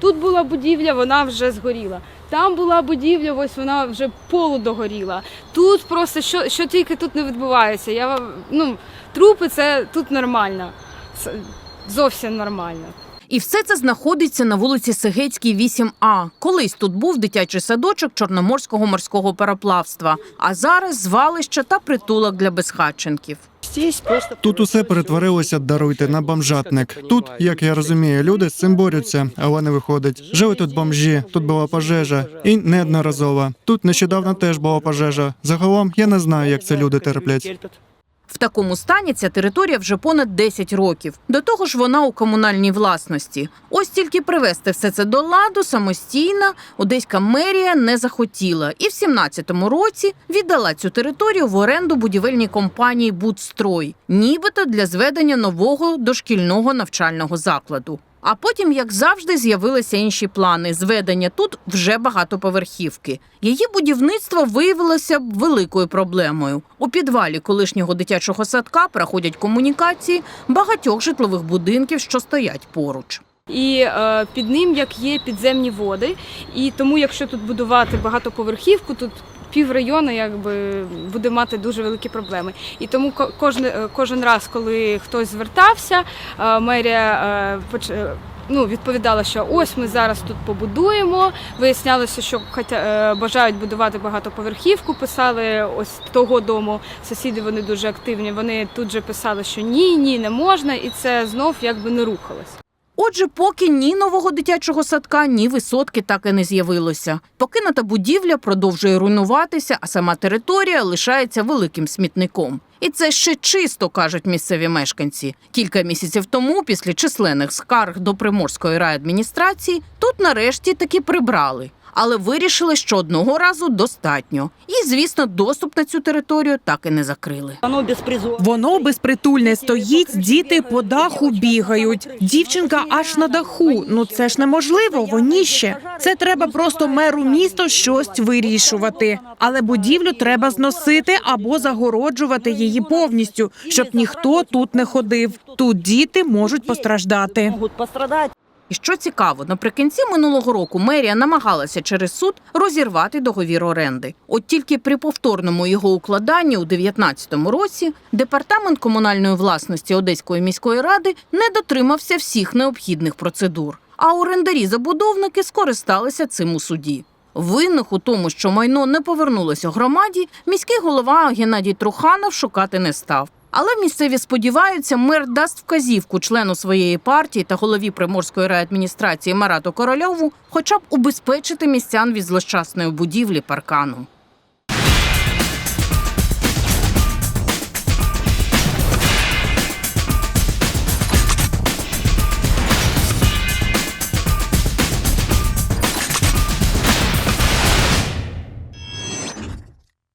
Тут була будівля, вона вже згоріла. Там була будівля, ось вона вже полудогоріла. Тут просто що, що тільки тут не відбувається. Я ну, трупи це тут нормально. Це Зовсім нормально. І все це знаходиться на вулиці Сегецькій, 8А. Колись тут був дитячий садочок Чорноморського морського пароплавства, а зараз звалище та притулок для безхатченків. Тут усе перетворилося, даруйте, на бомжатник. Тут, як я розумію, люди з цим борються, але не виходить. Жили тут бомжі, тут була пожежа, і неодноразова. Тут нещодавно теж була пожежа. Загалом я не знаю, як це люди терплять. В такому стані ця територія вже понад 10 років. До того ж, вона у комунальній власності. Ось тільки привести все це до ладу самостійно одеська мерія не захотіла, і в 17-му році віддала цю територію в оренду будівельній компанії Будстрой, нібито для зведення нового дошкільного навчального закладу. А потім, як завжди, з'явилися інші плани зведення тут вже багатоповерхівки. Її будівництво виявилося б великою проблемою. У підвалі колишнього дитячого садка проходять комунікації багатьох житлових будинків, що стоять поруч. І е, під ним як є підземні води. І тому, якщо тут будувати багатоповерхівку, тут пів району якби буде мати дуже великі проблеми. І тому кожен, е, кожен раз, коли хтось звертався, е, мерія е, ну, відповідала, що ось ми зараз тут побудуємо. Вияснялося, що хоча бажають будувати багатоповерхівку. Писали ось того дому. Сусіди вони дуже активні. Вони тут же писали, що ні, ні, не можна, і це знов якби не рухалось. Отже, поки ні нового дитячого садка, ні висотки так і не з'явилося. Покинута будівля продовжує руйнуватися, а сама територія лишається великим смітником. І це ще чисто кажуть місцеві мешканці. Кілька місяців тому, після численних скарг до приморської райадміністрації, тут нарешті таки прибрали. Але вирішили, що одного разу достатньо. І, звісно, доступ на цю територію так і не закрили. Воно. Безпритульне стоїть, діти по даху бігають. Дівчинка аж на даху. Ну це ж неможливо, воніще. Це треба просто меру міста щось вирішувати. Але будівлю треба зносити або загороджувати її повністю, щоб ніхто тут не ходив. Тут діти можуть постраждати. І що цікаво, наприкінці минулого року мерія намагалася через суд розірвати договір оренди. От тільки при повторному його укладанні у 2019 році департамент комунальної власності Одеської міської ради не дотримався всіх необхідних процедур. А орендарі-забудовники скористалися цим у суді. Винних у тому, що майно не повернулося громаді, міський голова Геннадій Труханов шукати не став. Але місцеві сподіваються, мер дасть вказівку члену своєї партії та голові приморської райадміністрації Марату Корольову, хоча б убезпечити містян від злощасної будівлі паркану.